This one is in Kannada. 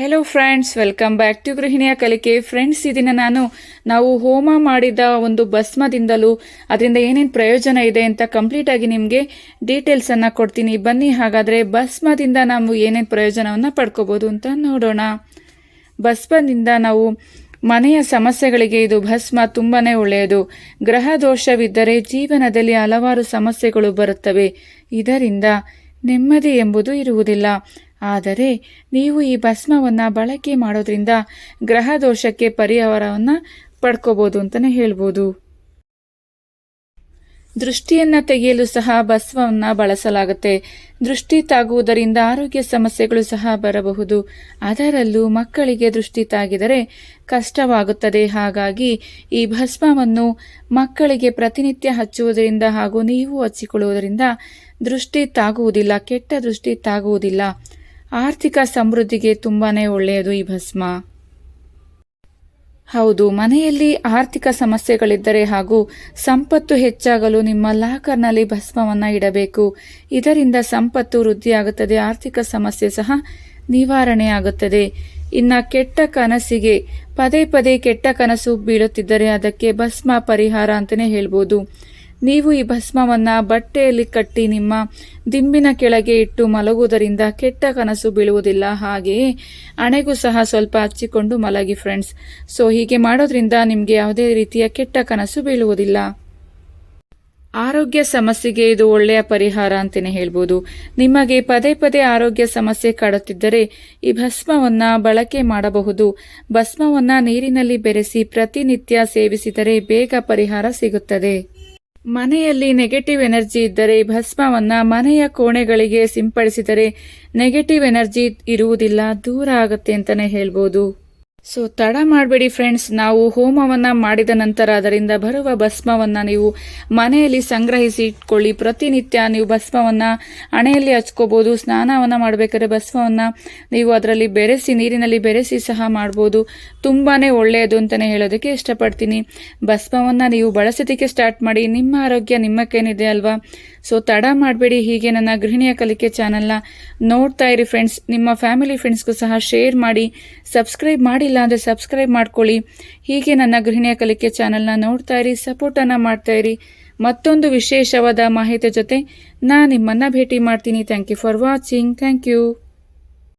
Hello friends welcome back to ಗೃಹಿಣಿಯ ಕಲಿಕೆ ಫ್ರೆಂಡ್ಸ್ ಈ ದಿನ ನಾನು ನಾವು ಹೋಮ ಮಾಡಿದ ಒಂದು ಭಸ್ಮದಿಂದಲೂ ಅದರಿಂದ ಏನೇನು ಪ್ರಯೋಜನ ಇದೆ ಅಂತ ಕಂಪ್ಲೀಟ್ ಆಗಿ ನಿಮಗೆ ಡೀಟೇಲ್ಸನ್ನು ಕೊಡ್ತೀನಿ. ಬನ್ನಿ, ಹಾಗಾದರೆ ಭಸ್ಮದಿಂದ ನಾವು ಏನೇನು ಪ್ರಯೋಜನವನ್ನು ಪಡ್ಕೋಬೋದು ಅಂತ ನೋಡೋಣ. ಭಸ್ಮದಿಂದ ನಾವು ಮನೆಯ ಸಮಸ್ಯೆಗಳಿಗೆ ಇದು ಭಸ್ಮ ತುಂಬಾನೇ ಒಳ್ಳೆಯದು. ಗ್ರಹ ದೋಷವಿದ್ದರೆ ಜೀವನದಲ್ಲಿ ಹಲವಾರು ಸಮಸ್ಯೆಗಳು ಬರುತ್ತವೆ. ಇದರಿಂದ ನೆಮ್ಮದಿ ಎಂಬುದು ಇರುವುದಿಲ್ಲ. ಆದರೆ ನೀವು ಈ ಭಸ್ಮವನ್ನು ಬಳಕೆ ಮಾಡೋದ್ರಿಂದ ಗ್ರಹ ದೋಷಕ್ಕೆ ಪರಿಹಾರವನ್ನು ಪಡ್ಕೋಬೋದು ಅಂತಲೇ ಹೇಳ್ಬೋದು. ದೃಷ್ಟಿಯನ್ನ ತೆಗೆಯಲು ಸಹ ಭಸ್ಮವನ್ನು ಬಳಸಲಾಗುತ್ತೆ. ದೃಷ್ಟಿ ತಾಗುವುದರಿಂದ ಆರೋಗ್ಯ ಸಮಸ್ಯೆಗಳು ಸಹ ಬರಬಹುದು. ಅದರಲ್ಲೂ ಮಕ್ಕಳಿಗೆ ದೃಷ್ಟಿ ತಾಗಿದರೆ ಕಷ್ಟವಾಗುತ್ತದೆ. ಹಾಗಾಗಿ ಈ ಭಸ್ಮವನ್ನು ಮಕ್ಕಳಿಗೆ ಪ್ರತಿನಿತ್ಯ ಹಚ್ಚುವುದರಿಂದ ಹಾಗೂ ನೀವು ಹಚ್ಚಿಕೊಳ್ಳುವುದರಿಂದ ದೃಷ್ಟಿ ತಾಗುವುದಿಲ್ಲ, ಕೆಟ್ಟ ದೃಷ್ಟಿ ತಾಗುವುದಿಲ್ಲ. ಆರ್ಥಿಕ ಸಮೃದ್ಧಿಗೆ ತುಂಬಾನೇ ಒಳ್ಳೆಯದು ಈ ಭಸ್ಮ. ಹೌದು, ಮನೆಯಲ್ಲಿ ಆರ್ಥಿಕ ಸಮಸ್ಯೆಗಳಿದ್ದರೆ ಹಾಗೂ ಸಂಪತ್ತು ಹೆಚ್ಚಾಗಲು ನಿಮ್ಮ ಲಾಕರ್ನಲ್ಲಿ ಭಸ್ಮವನ್ನು ಇಡಬೇಕು. ಇದರಿಂದ ಸಂಪತ್ತು ವೃದ್ಧಿಯಾಗುತ್ತದೆ, ಆರ್ಥಿಕ ಸಮಸ್ಯೆ ಸಹ ನಿವಾರಣೆಯಾಗುತ್ತದೆ. ಇನ್ನ ಕೆಟ್ಟ ಕನಸಿಗೆ, ಪದೇ ಪದೇ ಕೆಟ್ಟ ಕನಸು ಬೀಳುತ್ತಿದ್ದರೆ ಅದಕ್ಕೆ ಭಸ್ಮ ಪರಿಹಾರ ಅಂತಲೇ ಹೇಳ್ಬೋದು. ನೀವು ಈ ಭಸ್ಮವನ್ನ ಬಟ್ಟೆಯಲ್ಲಿ ಕಟ್ಟಿ ನಿಮ್ಮ ದಿಂಬಿನ ಕೆಳಗೆ ಇಟ್ಟು ಮಲಗುವುದರಿಂದ ಕೆಟ್ಟ ಕನಸು ಬೀಳುವುದಿಲ್ಲ. ಹಾಗೆಯೇ ಹಣೆಗೂ ಸಹ ಸ್ವಲ್ಪ ಹಚ್ಚಿಕೊಂಡು ಮಲಗಿ ಫ್ರೆಂಡ್ಸ್ ಸೊ ಹೀಗೆ ಮಾಡೋದ್ರಿಂದ ನಿಮಗೆ ಯಾವುದೇ ರೀತಿಯ ಕೆಟ್ಟ ಕನಸು ಬೀಳುವುದಿಲ್ಲ. ಆರೋಗ್ಯ ಸಮಸ್ಯೆಗೆ ಇದು ಒಳ್ಳೆಯ ಪರಿಹಾರ ಅಂತಲೇ ಹೇಳ್ಬೋದು. ನಿಮಗೆ ಪದೇ ಪದೇ ಆರೋಗ್ಯ ಸಮಸ್ಯೆ ಕಾಡುತ್ತಿದ್ದರೆ ಈ ಭಸ್ಮವನ್ನ ಬಳಕೆ ಮಾಡಬಹುದು. ಭಸ್ಮವನ್ನ ನೀರಿನಲ್ಲಿ ಬೆರೆಸಿ ಪ್ರತಿನಿತ್ಯ ಸೇವಿಸಿದರೆ ಬೇಗ ಪರಿಹಾರ ಸಿಗುತ್ತದೆ. ಮನೆಯಲ್ಲಿ ನೆಗೆಟಿವ್ ಎನರ್ಜಿ ಇದ್ದರೆ ಭಸ್ಮವನ್ನು ಮನೆಯ ಕೋಣೆಗಳಿಗೆ ಸಿಂಪಡಿಸಿದರೆ ನೆಗೆಟಿವ್ ಎನರ್ಜಿ ಇರುವುದಿಲ್ಲ, ದೂರ ಆಗುತ್ತೆ ಅಂತಲೇ ಹೇಳ್ಬೋದು. ಸೊ ತಡ ಮಾಡಬೇಡಿ ಫ್ರೆಂಡ್ಸ್ ನಾವು ಹೋಮವನ್ನ ಮಾಡಿದ ನಂತರ ಅದರಿಂದ ಬರುವ ಭಸ್ಮವನ್ನು ನೀವು ಮನೆಯಲ್ಲಿ ಸಂಗ್ರಹಿಸಿ ಇಟ್ಕೊಳ್ಳಿ. ಪ್ರತಿನಿತ್ಯ ನೀವು ಭಸ್ಮವನ್ನು ಹಣೆಯಲ್ಲಿ ಹಚ್ಕೋಬೋದು, ಸ್ನಾನವನ್ನ ಮಾಡಬೇಕಾದ್ರೆ ಭಸ್ಮವನ್ನು ನೀವು ಅದರಲ್ಲಿ ಬೆರೆಸಿ, ನೀರಿನಲ್ಲಿ ಬೆರೆಸಿ ಸಹ ಮಾಡ್ಬೋದು. ತುಂಬಾನೇ ಒಳ್ಳೆಯದು ಅಂತಾನೆ ಹೇಳೋದಕ್ಕೆ ಇಷ್ಟಪಡ್ತೀನಿ. ಭಸ್ಮವನ್ನು ನೀವು ಬಳಸೋದಕ್ಕೆ ಸ್ಟಾರ್ಟ್ ಮಾಡಿ. ನಿಮ್ಮ ಆರೋಗ್ಯ ನಿಮ್ಮಕ್ಕೇನಿದೆ ಅಲ್ವಾ? ಸೊ ತಡ ಮಾಡಬೇಡಿ, ಹೀಗೆ ನನ್ನ ಗೃಹಿಣಿಯ ಕಲಿಕೆ ಚಾನಲ್ನ ನೋಡ್ತಾ ಇರಿ ಫ್ರೆಂಡ್ಸ್ ನಿಮ್ಮ ಫ್ಯಾಮಿಲಿ ಫ್ರೆಂಡ್ಸ್ಗೂ ಸಹ ಶೇರ್ ಮಾಡಿ ಸಬ್ಸ್ಕ್ರೈಬ್ ಮಾಡಿಲ್ಲ ಅಂದರೆ ಸಬ್ಸ್ಕ್ರೈಬ್ ಮಾಡ್ಕೊಳ್ಳಿ. ಹೀಗೆ ನನ್ನ ಗೃಹಿಣಿಯ ಕಲಿಕೆ ಚಾನಲ್ನ ನೋಡ್ತಾ ಇರಿ ಸಪೋರ್ಟನ್ನು ಮಾಡ್ತಾ ಇರಿ. ಮತ್ತೊಂದು ವಿಶೇಷವಾದ ಮಾಹಿತಿ ಜೊತೆ ನಾನು ನಿಮ್ಮನ್ನು ಭೇಟಿ ಮಾಡ್ತೀನಿ. Thank you for watching thank you